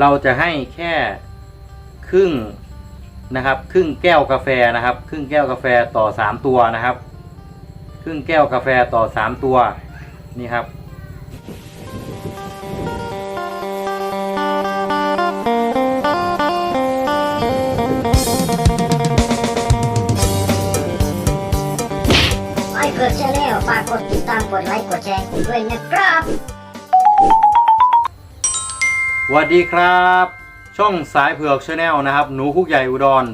เราจะให้แค่ครึ่งนะครับ ครึ่งแก้วกาแฟนะครับ ครึ่งแก้วกาแฟต่อสามตัวนะครับ ครึ่งแก้วกาแฟต่อสามตัวนี่ครับไอ้เกิดแชร์แล้วฝากกดติดตามกดไลค์กดแชร์ด้วยนะครับ สวัสดีครับ ช่องสายเผือกชาแนลนะครับ หนูคุกใหญ่อุดร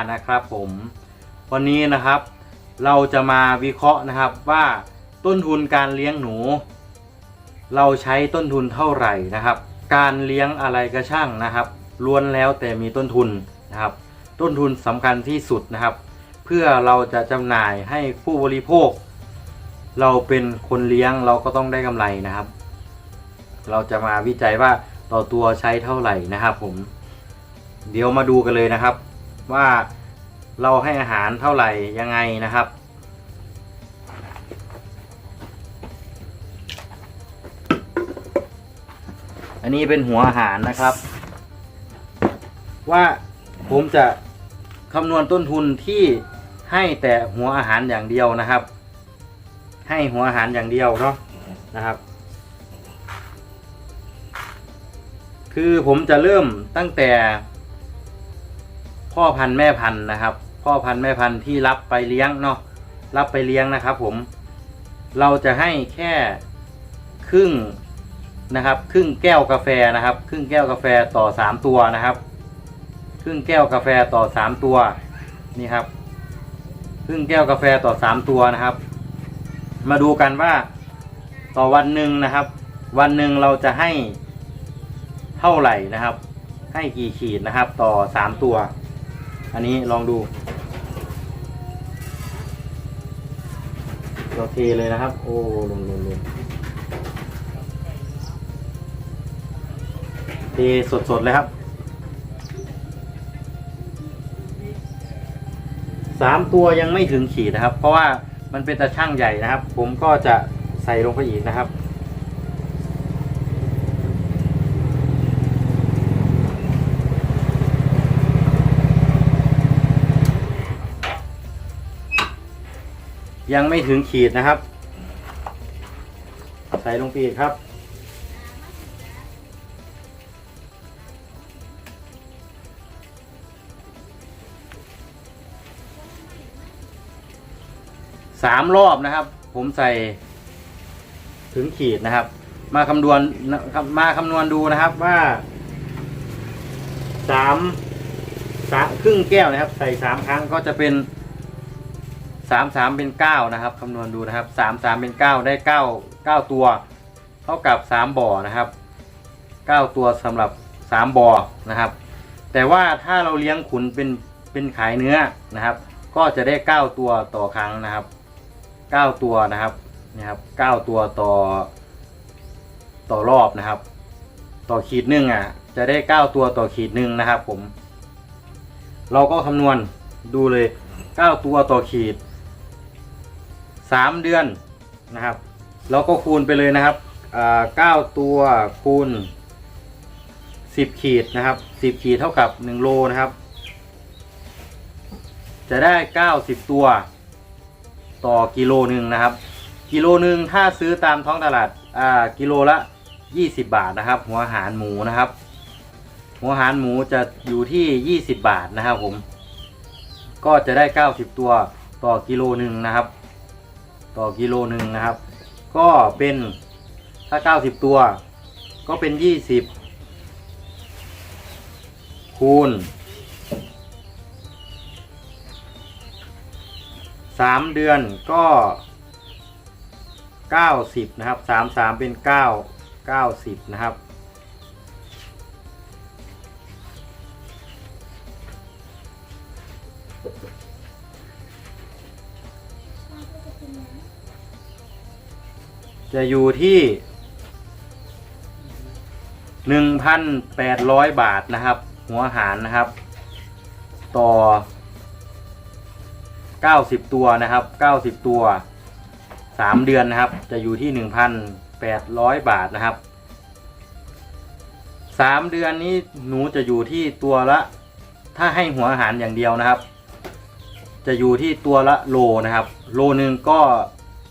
0640362885 นะครับผม วันนี้นะครับ เราจะมาวิเคราะห์นะครับว่าต้นทุนการเลี้ยงหนู เราใช้ต้นทุนเท่าไหร่นะครับ การเลี้ยงอะไรก็ช่างนะครับ ล้วนแล้วแต่มีต้นทุนนะครับ ต้นทุนสำคัญที่สุดนะครับ เพื่อเราจะจำหน่ายให้ผู้บริโภค เราเป็นคนเลี้ยงเราก็ต้องได้กำไรนะครับ เราจะมาวิจัยว่าต่อตัวใช้เท่าไหร่นะครับ ผม เดี๋ยวมาดูกันเลยนะครับ ว่าเราให้อาหารเท่าไหร่ยังไงนะครับอันนี้เป็นหัวอาหารนะครับ ว่าผมจะคำนวณต้นทุนที่ให้แต่หัวอาหารอย่างเดียวนะครับ ให้หัวอาหารอย่างเดียวเนาะนะครับ คือผมจะเริ่มตั้งแต่ พ่อพันธุ์แม่พันธุ์นะครับ พ่อพันธุ์แม่พันธุ์ที่รับไปเลี้ยงเนาะรับไปเลี้ยงนะครับ ผมเราจะให้แค่ครึ่งนะครับ ครึ่งแก้วกาแฟนะครับ ครึ่งแก้วกาแฟต่อสามตัวนะครับ ครึ่งแก้วกาแฟต่อสามตัวนี่ครับ ครึ่งแก้วกาแฟต่อสามตัวนะครับ มาดูกันว่า ต่อวันหนึ่งนะครับ วันหนึ่งเราจะให้เท่าไหร่นะครับ ให้กี่ขีดนะครับ ต่อสามตัว อันนี้ลองดูโอเคเลยนะครับ โอ้ลงลงลงเทสดๆเลยครับสามตัวยังไม่ถึงขีดนะครับ เพราะว่า มันเป็นตะช่างใหญ่นะครับ ผมก็จะใส่ลงไปอีกนะครับ ยังไม่ถึงขีดนะครับ ใส่ลงไปอีกครับ สามรอบนะครับ ผมใส่ถึงขีดนะครับ มาคำนวณมาคำนวณดูนะครับว่าสามสามครึ่งแก้วนะครับ ใส่สามครั้งก็จะเป็นสามสามเป็นเก้านะครับคำนวณดูนะครับสามสามเป็นเก้าได้เก้าเก้าตัว เท่ากับสามบ่อนะครับเก้าตัวสำหรับสามบ่อนะครับ แต่ว่าถ้าเราเลี้ยงขุนเป็นเป็นขายเนื้อนะครับ ก็จะได้เก้าตัวต่อครั้งนะครับ เก้าตัวนะครับนะครับเก้าตัวต่อ ต่อรอบนะครับ ต่อขีดหนึ่งอะ จะได้เก้าตัวต่อขีดหนึ่งนะครับ ผม เราก็คำนวณดูเลยเก้าตัวต่อขีดสามเดือนนะครับเราก็คูณไปเลยนะครับเก้าตัวคูณสิบขีดนะครับสิบขีดเท่ากับหนึ่งโลนะครับ จะได้เก้าสิบตัว ต่อกิโลหนึ่งนะครับ กิโลหนึ่งถ้าซื้อตามท้องตลาดอ่ากิโลละยี่สิบบาทนะครับ หัวหารหมูนะครับ หัวหารหมูจะอยู่ที่ยี่สิบบาทนะครับผม ก็จะได้เก้าสิบตัวต่อกิโลหนึ่งนะครับ ต่อกิโลหนึ่งนะครับ ก็เป็นถ้าเก้าสิบตัว ก็เป็นยี่สิบคูณ สามเดือนก็เก้าสิบนะครับสามสามเป็นเก้าเก้าสิบนะครับจะอยู่ที่หนึ่งพันแปดร้อยบาทนะครับ หัวหารนะครับ ต่อ เก้าสิบตัวนะครับเก้าสิบตัวสามเดือนนะครับ จะอยู่ที่หนึ่งพันแปดร้อยบาทนะครับสามเดือนนี้หนูจะอยู่ที่ตัวละ ถ้าให้หัวอาหารอย่างเดียวนะครับ จะอยู่ที่ตัวละโลนะครับ โลหนึ่งก็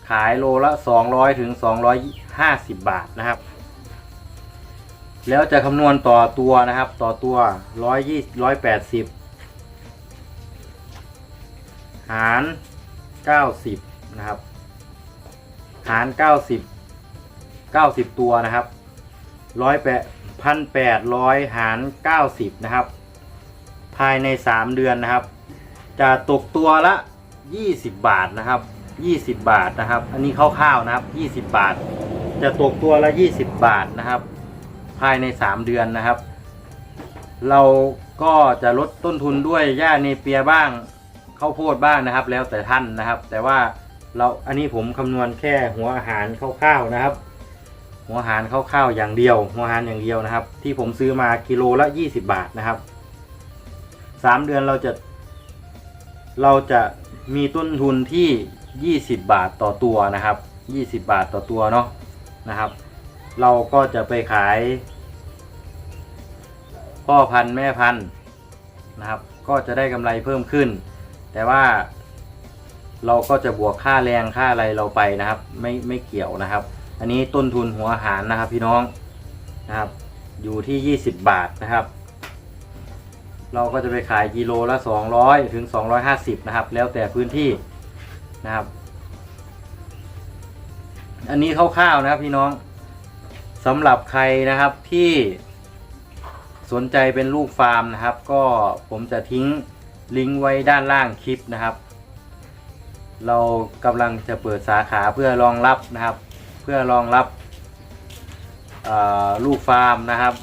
ขายโลละ 200ถึง250 บาทนะครับ แล้วจะคำนวณต่อตัวนะครับ ต่อตัว120 180 หาร 90 นะครับ หาร 90 90 ตัวนะครับร้อยแปดพันแปดร้อยหาร 90 นะครับ ภายใน 3 เดือนนะครับ จะตกตัวละ 20 บาทนะครับ 20 บาทนะครับ อันนี้คร่าวๆนะครับ 20 บาท จะตกตัวละ 20 บาทนะครับ ภายใน 3 เดือนนะครับ เราก็จะลดต้นทุนด้วยหญ้าเนเปียบ้าง ข้าวโพดบ้างนะครับ แล้วแต่ท่านนะครับ แต่ว่าเราอันนี้ผมคำนวณแค่หัวอาหารคร่าวๆนะครับ หัวอาหารคร่าวๆอย่างเดียว หัวอาหารอย่างเดียวนะครับ ที่ผมซื้อมากิโลละ 20 บาทนะครับ 3 เดือนเราจะ เราจะมีต้นทุนที่ 20 บาทต่อตัวนะครับ 20 บาทต่อตัวเนาะนะครับ เราก็จะไปขาย พ่อพันธุ์แม่พันธุ์นะครับ ก็จะได้กำไรเพิ่มขึ้น แต่ว่า เราก็จะบวกค่าแรงค่าอะไรเราไปนะครับ ไม่ไม่เกี่ยวนะครับ อันนี้ต้นทุนหัวอาหารนะครับ พี่น้องนะครับ อยู่ที่ 20 บาทนะครับ เราก็จะไปขายกิโลละ 200 ถึง 250 นะครับ แล้วแต่พื้นที่นะครับ อันนี้คร่าวๆนะครับพี่น้องสำหรับใครนะครับที่สนใจเป็นลูกฟาร์มนะครับ ก็ผมจะทิ้ง ลิงก์ไว้ด้านล่างคลิปนะครับ เรากำลังจะเปิดสาขาเพื่อรองรับนะครับ เพื่อรองรับลูกฟาร์มนะครับ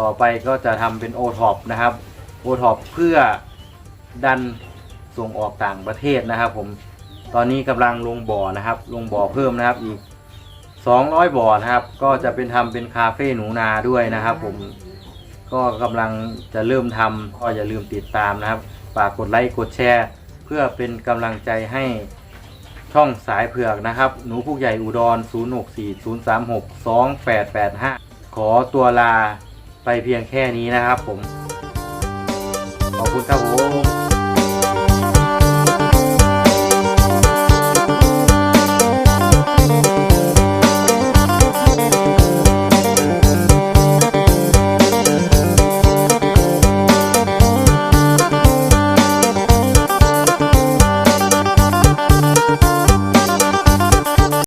ต่อไปก็จะทำเป็น o t o p นะครับ o t o p เพื่อดันส่งออกต่างประเทศนะครับ ผมตอนนี้กำลังลงบ่อนะครับ ลงบ่อเพิ่มนะครับอีก 200 บ่อนะครับ ก็จะเป็นทำเป็นคาเฟ่หนูนาด้วยนะครับ ผมก็กำลังจะเริ่มทำก็อย่าลืมติดตามนะครับ ฝากกดไลค์กดแชร์ เพื่อเป็นกำลังใจให้ช่องสายเผือกนะครับ หนูผู้ใหญ่อุดร 0640362885 ขอตัวลาไปเพียงแค่นี้นะครับผม ขอบคุณครับผม